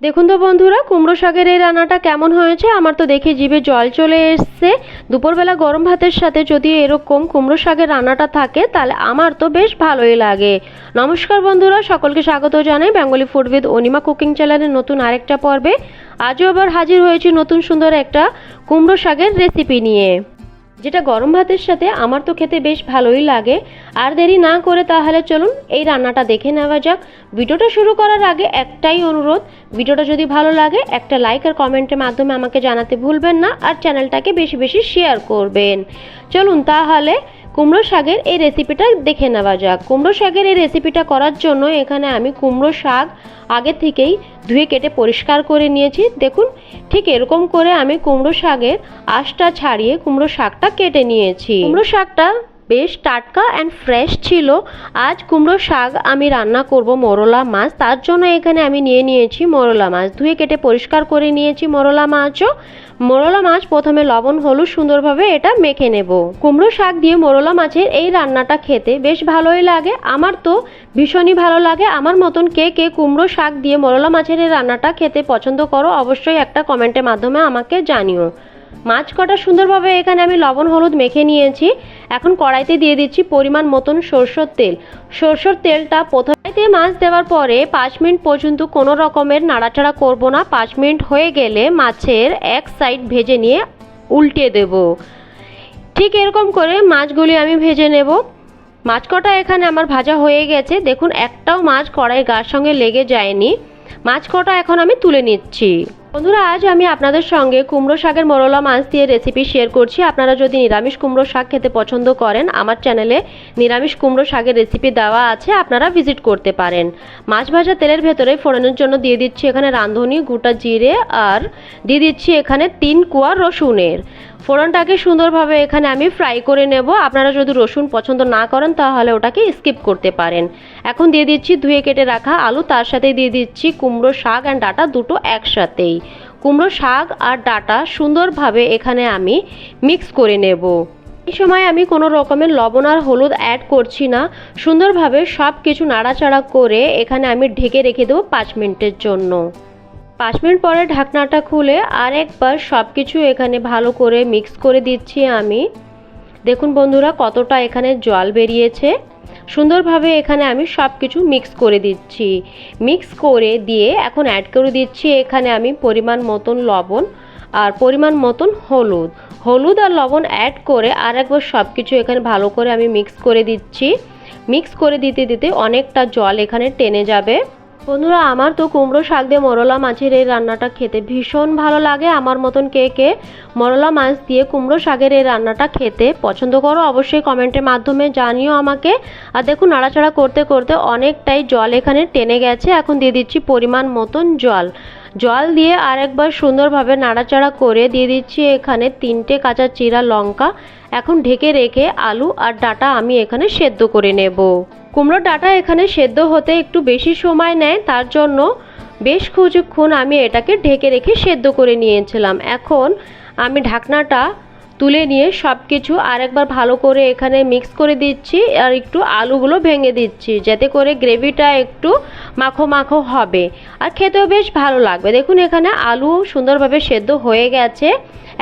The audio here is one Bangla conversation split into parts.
দেখুন তো বন্ধুরা, কুমড়ো শাকের এই রান্নাটা কেমন হয়েছে? আমার তো দেখে জিভে জল চলে এসছে। দুপুরবেলা গরম ভাতের সাথে যদি এরকম কুমড়ো শাকের রান্নাটা থাকে, তাহলে আমার তো বেশ ভালোই লাগে। নমস্কার বন্ধুরা, সকলকে স্বাগত জানাই Bengali food with Anima cooking চ্যানেলের নতুন আরেকটা পর্বে। আজও আবার হাজির হয়েছি নতুন সুন্দর একটা কুমড়ো শাকের রেসিপি নিয়ে। যেটা গরম ভাতের সাথে আমার তো খেতে বেশ ভালোই লাগে। আর দেরি না করে তাহলে চলুন এই রান্নাটা দেখে নেওয়া যাক। ভিডিওটা শুরু করার আগে একটাই অনুরোধ, ভিডিওটা যদি ভালো লাগে একটা লাইক আর কমেন্টের মাধ্যমে আমাকে জানাতে ভুলবেন না আর চ্যানেলটাকে বেশি বেশি শেয়ার করবেন। চলুন তাহলে কুমড়ো শাকের এই রেসিপিটা দেখে নেওয়া যাক। কুমড়ো শাকের এই রেসিপিটা করার জন্য এখানে আমি কুমড়ো শাক আগে থেকেই ধুয়ে কেটে পরিষ্কার করে নিয়েছি। দেখুন, ঠিক এরকম করে আমি কুমড়ো শাকের আঁশটা ছাড়িয়ে কুমড়ো শাকটা কেটে নিয়েছি। কুমড়ো শাকটা বেশ টাটকা অ্যান্ড ফ্রেশ ছিল। আজ কুমড়ো শাক আমি রান্না করব মরলা মাছ। তার জন্য এখানে আমি নিয়ে নিয়েছি মরলা মাছ। ধুয়ে কেটে পরিষ্কার করে নিয়েছি মরলা মাছও। মরলা মাছ প্রথমে লবণ, হলুদ, সুন্দরভাবে এটা মেখে নেব। কুমড়ো শাক দিয়ে মরলা মাছের এই রান্নাটা খেতে বেশ ভালোই লাগে। আমার তো ভীষণই ভালো লাগে। আমার মতন কে কে কুমড়ো শাক দিয়ে মরলা মাছের এই রান্নাটা খেতে পছন্দ করো, অবশ্যই একটা কমেন্টের মাধ্যমে আমাকে জানিও। মাছ কটা সুন্দরভাবে এখানে আমি লবণ, হলুদ মেখে নিয়েছি। এখন কড়াইতে দিয়ে দিচ্ছি পরিমাণ মতন সরষের তেল। সরষের তেলটা প্রথমেতে মাছ দেওয়ার পরে পাঁচ মিনিট পর্যন্ত কোনো রকমের নাড়াচাড়া করব না। পাঁচ মিনিট হয়ে গেলে মাছের এক সাইড ভেজে নিয়ে উল্টে দেব। ঠিক এরকম করে মাছগুলি আমি ভেজে নেব। মাছ কটা এখানে আমার ভাজা হয়ে গেছে। দেখুন, একটাও মাছ কড়াই গার সঙ্গে লেগে যায়নি। মাছ কটা এখন আমি তুলে নিচ্ছি। বন্ধুরা, আজ আমি আপনাদের সঙ্গে কুমড়ো শাকের মরলা মাছ দিয়ে রেসিপি শেয়ার করছি। আপনারা যদি নিরামিষ কুমড়ো শাক খেতে পছন্দ করেন, আমার চ্যানেলে নিরামিষ কুমড়ো শাকের রেসিপি দেওয়া আছে, আপনারা ভিজিট করতে পারেন। মাছ ভাজা তেলের ভেতরে ফোড়নের জন্য দিয়ে দিচ্ছি এখানে রাঁধুনি, গোটা জিরে, আর দিয়ে দিচ্ছি এখানে তিন কুয়া রসুনের। ফোড়নটাকে সুন্দরভাবে এখানে আমি ফ্রাই করে নেব। আপনারা যদি রসুন পছন্দ না করেন, তাহলে ওটাকে স্কিপ করতে পারেন। এখন দিয়ে দিচ্ছি ধুয়ে কেটে রাখা আলু, তার সাথে দিয়ে দিচ্ছি কুমড়ো শাক অ্যান্ড ডাটা দুটো একসাথেই। কুমড়ো শাক আর ডাটা সুন্দরভাবে এখানে আমি মিক্স করে নেব। এই সময় আমি কোনো রকমের লবণ আর হলুদ অ্যাড করছি না। সুন্দরভাবে সব কিছু নাড়াচাড়া করে এখানে আমি ঢেকে রেখে দেবো পাঁচ মিনিটের জন্য। পাঁচ মিনিট পরে ঢাকনাটা খুলে আরেকবার সব কিছু এখানে ভালো করে মিক্স করে দিচ্ছি আমি। দেখুন বন্ধুরা, কতটা এখানে জল বেরিয়েছে। সুন্দরভাবে এখানে আমি সব কিছু মিক্স করে দিচ্ছি। মিক্স করে দিয়ে এখন অ্যাড করে দিচ্ছি এখানে আমি পরিমাণ মতন লবণ আর পরিমাণ মতন হলুদ। হলুদ আর লবণ অ্যাড করে আর একবার সব কিছু এখানে ভালো করে আমি মিক্স করে দিচ্ছি। মিক্স করে দিতে দিতে অনেকটা জল এখানে টেনে যাবে। বন্ধুরা, আমার তো কুমড়ো শাক দিয়ে মরলা মাছের এই রান্নাটা খেতে ভীষণ ভালো লাগে। আমার মতন কে কে মরলা মাছ দিয়ে কুমড়ো শাকের এই রান্নাটা খেতে পছন্দ করো, অবশ্যই কমেন্টের মাধ্যমে জানিও আমাকে। আর দেখুন, নাড়াচাড়া করতে করতে অনেকটাই জল এখানে টেনে গেছে। এখন দিয়ে দিচ্ছি পরিমাণ মতন জল। জল দিয়ে আরেকবার সুন্দরভাবে নাড়াচাড়া করে দিয়ে দিচ্ছি এখানে তিনটে কাঁচা চিরা লঙ্কা। এখন ঢেকে রেখে আলু আর ডাটা আমি এখানে সেদ্ধ করে নেব। কুমড়োর ডাটা এখানে সেদ্ধ হতে একটু বেশি সময় নেয়, তার জন্য বেশ কিছুক্ষণ আমি এটাকে ঢেকে রেখে সেদ্ধ করে নিয়েছিলাম। এখন আমি ঢাকনাটা তুলে নিয়ে সব কিছু আরেকবার ভালো করে এখানে মিক্স করে দিচ্ছি আর একটু আলুগুলো ভেঙে দিচ্ছি, যাতে করে গ্রেভিটা একটু মাখো মাখো হবে। আর খেতেও বেশ ভালো লাগবে। দেখুন, এখানে আলু সুন্দরভাবে সেদ্ধ হয়ে গেছে।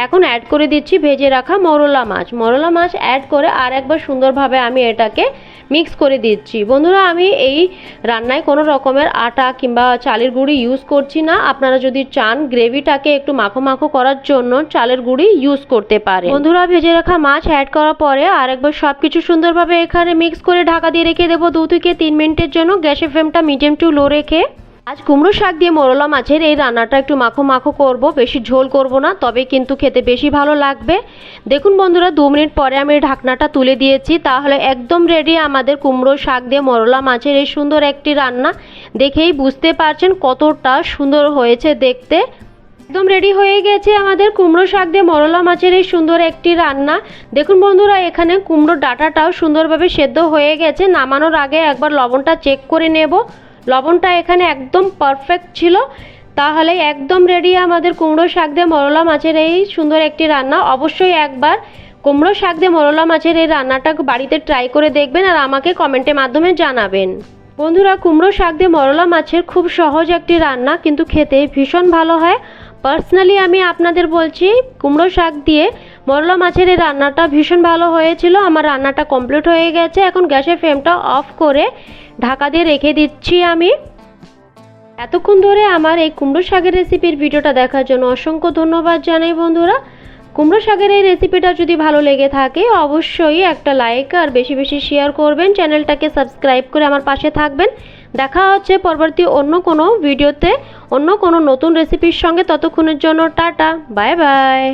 এখন অ্যাড করে দিচ্ছি ভেজে রাখা মরলা মাছ। মরলা মাছ অ্যাড করে আর একবার সুন্দরভাবে আমি এটাকে মিক্স করে দিচ্ছি। বন্ধুরা, আমি এই রান্নায় কোনো রকমের আটা কিংবা চালের গুঁড়ি ইউজ করছি না। আপনারা যদি চান গ্রেভিটাকে একটু মাখো মাখো করার জন্য চালের গুঁড়ি ইউজ করতে পারে বন্ধুরা, ভেজে রাখা মাছ অ্যাড করার পরে আর একবার সব কিছু সুন্দরভাবে এখানে মিক্স করে ঢাকা দিয়ে রেখে দেবো দু থেকে তিন মিনিটের জন্য। গ্যাসের ফ্লেমটা মিডিয়াম টু লো রেখে আজ কুমড়ো শাক দিয়ে মরলা মাছের এই রান্নাটা একটু মাখো মাখো করব, বেশি ঝোল করব না, তবে কিন্তু খেতে বেশি ভালো লাগবে। দেখুন বন্ধুরা, দু মিনিট পরে আমি ঢাকনাটা তুলে দিয়েছি, তাহলে একদম রেডি আমাদের কুমড়ো শাক দিয়ে মরলা মাছের এই সুন্দর একটি রান্না। দেখেই বুঝতে পারছেন কতটা সুন্দর হয়েছে দেখতে। একদম রেডি হয়ে গেছে আমাদের কুমড়ো শাক দিয়ে মরলা মাছের এই সুন্দর একটি রান্না। দেখুন বন্ধুরা, এখানে কুমড়ো ডাটাটাও সুন্দরভাবে সেদ্ধ হয়ে গেছে। নামানোর আগে একবার লবণটা চেক করে নেব। লবণটা এখানে একদম পারফেক্ট ছিল। তাহলে একদম রেডি আমাদের কুমড়ো শাক দিয়ে মরলা মাছের এই সুন্দর একটি রান্না। অবশ্যই একবার কুমড়ো শাক দিয়ে মরলা মাছের এই রান্নাটা বাড়িতে ট্রাই করে দেখবেন আর আমাকে কমেন্টের মাধ্যমে জানাবেন। বন্ধুরা, কুমড়ো শাক দিয়ে মরলা মাছের খুব সহজ একটি রান্না, কিন্তু খেতে ভীষণ ভালো হয়। পার্সোনালি আমি আপনাদের বলছি, কুমড়ো শাক দিয়ে মরলা মাছের এই রান্নাটা ভীষণ ভালো হয়েছিল। আমার রান্নাটা কমপ্লিট হয়ে গেছে। এখন গ্যাসের ফ্লেমটা অফ করে ঢাকা দিয়ে রেখে দিচ্ছি আমি। এতক্ষণ ধরে আমার এই কুমড়ো শাকের রেসিপির ভিডিওটা দেখার জন্য অসংখ্য ধন্যবাদ জানাই বন্ধুরা। কুমড়ো শাকের এই রেসিপিটা যদি ভালো লেগে থাকে, অবশ্যই একটা লাইক আর বেশি বেশি শেয়ার করবেন। চ্যানেলটাকে সাবস্ক্রাইব করে আমার পাশে থাকবেন। দেখা হচ্ছে পরবর্তী অন্য কোনো ভিডিওতে, অন্য কোনো নতুন রেসিপির সঙ্গে। ততক্ষণের জন্য টাটা, বাই বাই।